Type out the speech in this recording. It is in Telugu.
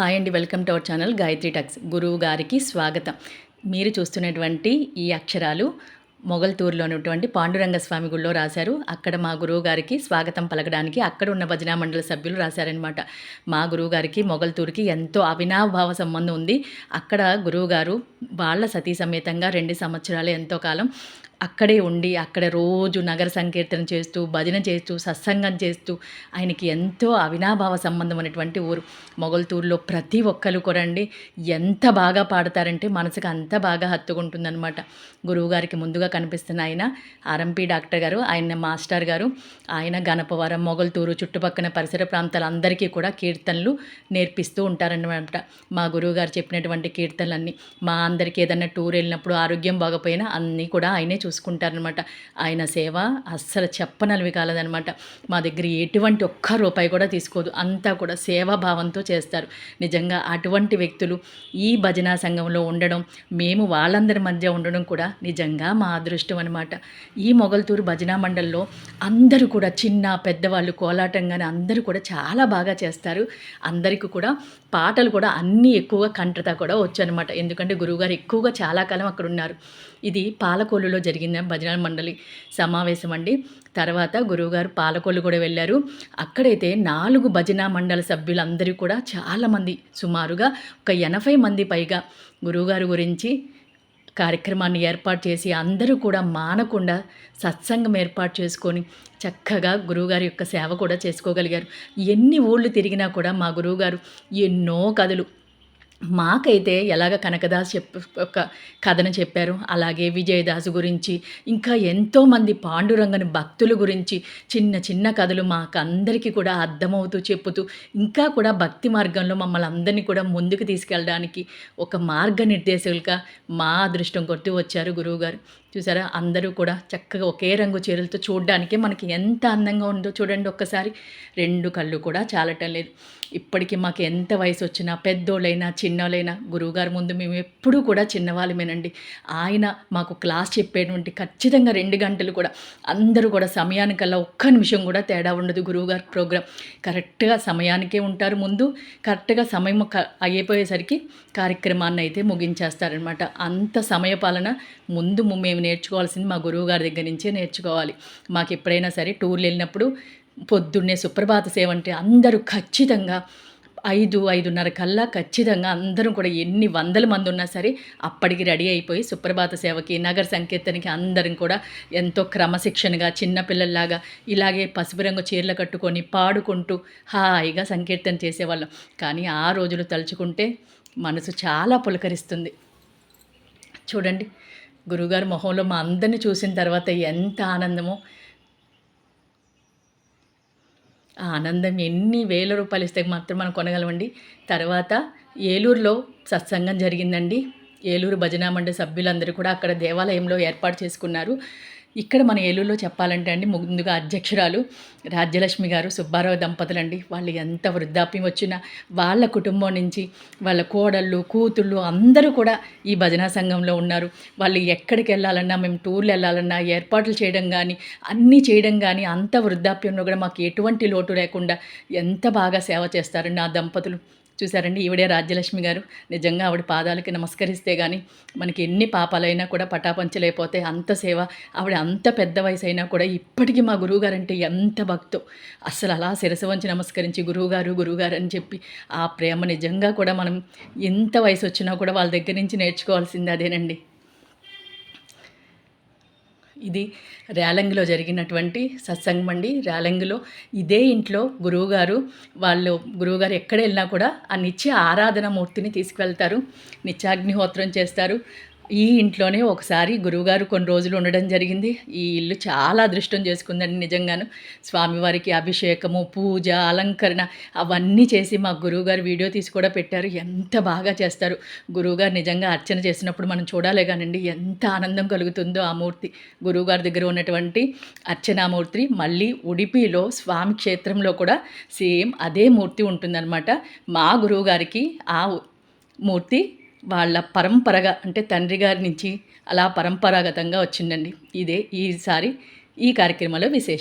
హాయ్ అండి welcome to our channel Gayatri talks. గురువు గారికి స్వాగతం. మీరు చూస్తున్నటువంటి ఈ అక్షరాలు మొగల్తూరులో ఉన్నటువంటి పాండురంగ స్వామి గుడిలో రాశారు. అక్కడ మా గురువు గారికి స్వాగతం పలకడానికి అక్కడ ఉన్న భజనా మండలి సభ్యులు రాశారనమాట మా గురువు గారికి మొగల్తూరుకి ఎంతో అవినాభావ సంబంధం ఉంది. అక్కడ గురువుగారు వాళ్ళ సతీ సమేతంగా రెండు సంవత్సరాలు ఎంతో కాలం అక్కడే ఉండి అక్కడ రోజు నగర సంకీర్తన చేస్తూ భజన చేస్తూ సత్సంగం చేస్తూ ఆయనకి ఎంతో అవినాభావ సంబంధం అనేటువంటి ఊరు. మొగల్తూరులో ప్రతి ఒక్కరు కూడా అండి ఎంత బాగా పాడతారంటే మనసుకు అంత బాగా హత్తుకుంటుందన్నమాట. గురువుగారికి ముందుగా కనిపిస్తున్న ఆయన ఆర్ఎంపీ డాక్టర్ గారు ఆయన మాస్టర్ గారు ఆయన గణపవరం మొగల్తూరు చుట్టుపక్కల పరిసర ప్రాంతాలందరికీ కూడా కీర్తనలు నేర్పిస్తూ ఉంటారన్నమాట. మా గురువుగారు చెప్పినటువంటి కీర్తనలన్నీ మా అందరికీ ఏదైనా టూర్ వెళ్ళినప్పుడు ఆరోగ్యం బాగపోయినా అన్నీ కూడా ఆయనే చూసుకుంటారనమాట. ఆయన సేవ అస్సలు చెప్పనలివి కాలదనమాట. మా దగ్గర ఎటువంటి ఒక్క రూపాయి కూడా తీసుకోదు. అంతా కూడా సేవాభావంతో చేస్తారు. నిజంగా అటువంటి వ్యక్తులు ఈ భజనా సంఘంలో ఉండడం మేము వాళ్ళందరి మధ్య ఉండడం కూడా నిజంగా మా అదృష్టం అనమాట. ఈ మొగల్తూరు భజనా మండలిలో అందరూ కూడా చిన్న పెద్దవాళ్ళు కోలాటంగానే అందరూ కూడా చాలా బాగా చేస్తారు. అందరికీ కూడా పాటలు కూడా అన్నీ ఎక్కువగా కంటత కూడా వచ్చనమాట. ఎందుకంటే గురువుగారు ఎక్కువగా చాలా కాలం అక్కడ ఉన్నారు ఇది పాలకోలులో జరిగింది జరిగిన భజన మండలి సమావేశం అండి. తర్వాత గురువుగారు పాలకొల్లు కూడా వెళ్ళారు. అక్కడైతే నాలుగు భజన మండల సభ్యులందరూ కూడా చాలామంది సుమారుగా ఒక ఎనభై మంది పైగా గురువుగారు గురించి కార్యక్రమాన్ని ఏర్పాటు చేసి అందరూ కూడా మానకుండా సత్సంగం ఏర్పాటు చేసుకొని చక్కగా గురువుగారి యొక్క సేవ కూడా చేసుకోగలిగారు. ఎన్ని ఊళ్ళు తిరిగినా కూడా మా గురువుగారు ఎన్నో కథలు మాకైతే ఎలాగ కనకదాస్ చెప్ ఒక కథను చెప్పారు. అలాగే విజయదాసు గురించి ఇంకా ఎంతోమంది పాండురంగని భక్తుల గురించి చిన్న చిన్న కథలు మాకు అందరికీ కూడా అర్థమవుతూ చెప్పుతూ ఇంకా కూడా భక్తి మార్గంలో మమ్మల్ని అందరినీ కూడా ముందుకు తీసుకెళ్ళడానికి ఒక మార్గనిర్దేశకులుగా మా అదృష్టం కొట్టి వచ్చారు గురువుగారు. చూసారా? అందరూ కూడా చక్కగా ఒకే రంగు చీరలతో చూడడానికి మనకి ఎంత అందంగా ఉందో చూడండి ఒక్కసారి. రెండు కళ్ళు కూడా చాలటం లేదు. ఇప్పటికీ మాకు ఎంత వయసు వచ్చినా పెద్దోళ్ళైనా చిన్నోళ్ళైనా గురువుగారి ముందు మేము ఎప్పుడూ కూడా చిన్నవాళ్ళమేనండి. ఆయన మాకు క్లాస్ చెప్పేటువంటి ఖచ్చితంగా రెండు గంటలు కూడా అందరూ కూడా సమయానికల్లా ఒక్క నిమిషం కూడా తేడా ఉండదు గురువుగారి ప్రోగ్రాం. కరెక్ట్గా సమయానికే ఉంటారు ముందు కరెక్ట్గా సమయం అయిపోయేసరికి కార్యక్రమాన్ని అయితే ముగించేస్తారనమాట అంత సమయపాలన ముందు మేము నేర్చుకోవాల్సింది మా గురువు గారి దగ్గర నుంచే నేర్చుకోవాలి. మాకు ఎప్పుడైనా సరే టూర్లు వెళ్ళినప్పుడు పొద్దున్నే సుప్రభాత సేవ అంటే అందరూ ఖచ్చితంగా ఐదు ఐదున్నర కల్లా ఖచ్చితంగా అందరం కూడా ఎన్ని వందల మంది ఉన్నా సరే అప్పటికి రెడీ అయిపోయి సుప్రభాత సేవకి నగర సంకీర్తనకి అందరం కూడా ఎంతో క్రమశిక్షణగా చిన్నపిల్లల్లాగా ఇలాగే పసుపు రంగు చీరలు కట్టుకొని పాడుకుంటూ హాయిగా సంకీర్తన చేసేవాళ్ళం. కానీ ఆ రోజులు తలుచుకుంటే మనసు చాలా పులకరిస్తుంది. చూడండి గురుగారు మొహంలో మా అందరిని చూసిన తర్వాత ఎంత ఆనందమో ఆ ఆనందం ఎన్ని వేల రూపాయలు ఇస్తే మాత్రం మనం కొనగలమండి. తర్వాత ఏలూరులో సత్సంగం జరిగిందండి. ఏలూరు భజనా మండలి సభ్యులందరూ కూడా అక్కడ దేవాలయంలో ఏర్పాటు చేసుకున్నారు. ఇక్కడ మన ఏలూరులో చెప్పాలంటే అండి ముందుగా అధ్యక్షురాలు రాజ్యలక్ష్మి గారు సుబ్బారావు దంపతులండి. వాళ్ళు ఎంత వృద్ధాప్యం వచ్చినా వాళ్ళ కుటుంబం నుంచి వాళ్ళ కోడళ్ళు కూతుళ్ళు అందరూ కూడా ఈ భజనా సంఘంలో ఉన్నారు. వాళ్ళు ఎక్కడికి వెళ్ళాలన్నా మేము టూర్లు వెళ్ళాలన్నా ఏర్పాట్లు చేయడం కానీ అన్నీ చేయడం కానీ అంత వృద్ధాప్యంలో కూడా మాకు ఎటువంటి లోటు లేకుండా ఎంత బాగా సేవ చేస్తారండి ఆ దంపతులు. చూసారండి ఈవిడే రాజ్యలక్ష్మి గారు. నిజంగా ఆవిడ పాదాలకి నమస్కరిస్తే కానీ మనకి ఎన్ని పాపాలైనా కూడా పటాపంచలేకపోతే అంత సేవ. ఆవిడ అంత పెద్ద వయసు అయినా కూడా ఇప్పటికీ మా గురువుగారు అంటే ఎంత భక్తో. అసలు అలా శిరస వంచి నమస్కరించి గురువుగారు గురువుగారు అని చెప్పి ఆ ప్రేమ నిజంగా కూడా మనం ఎంత వయసు వచ్చినా కూడా వాళ్ళ దగ్గర నుంచి నేర్చుకోవాల్సింది అదేనండి. ఇది రేలంగిలో జరిగినటువంటి సత్సంగం అండి. రేలంగిలో ఇదే ఇంట్లో గురువుగారు వాళ్ళు గురువుగారు ఎక్కడ వెళ్ళినా కూడా ఆ నిత్య ఆరాధన మూర్తిని తీసుకువెళ్తారు. నిత్యాగ్నిహోత్రం చేస్తారు. ఈ ఇంట్లోనే ఒకసారి గురువుగారు కొన్ని రోజులు ఉండడం జరిగింది. ఈ ఇల్లు చాలా అదృష్టం చేసుకుందండి నిజంగాను. స్వామివారికి అభిషేకము పూజ అలంకరణ అవన్నీ చేసి మా గురువుగారు వీడియో తీసి కూడా పెట్టారు. ఎంత బాగా చేస్తారు. గురువుగారు నిజంగా అర్చన చేసినప్పుడు మనం చూడాలే కానండి ఎంత ఆనందం కలుగుతుందో ఆ మూర్తి. గురువుగారి దగ్గర ఉన్నటువంటి అర్చనామూర్తి మళ్ళీ ఉడిపిలో స్వామి క్షేత్రంలో కూడా సేమ్ అదే మూర్తి ఉంటుందన్నమాట. మా గురువుగారికి ఆ మూర్తి వాళ్ళ పరంపరగా అంటే తండ్రి గారి నుంచి అలా పరంపరాగతంగా వచ్చిందండి. ఇదే ఈసారి ఈ కార్యక్రమంలో విశేషం.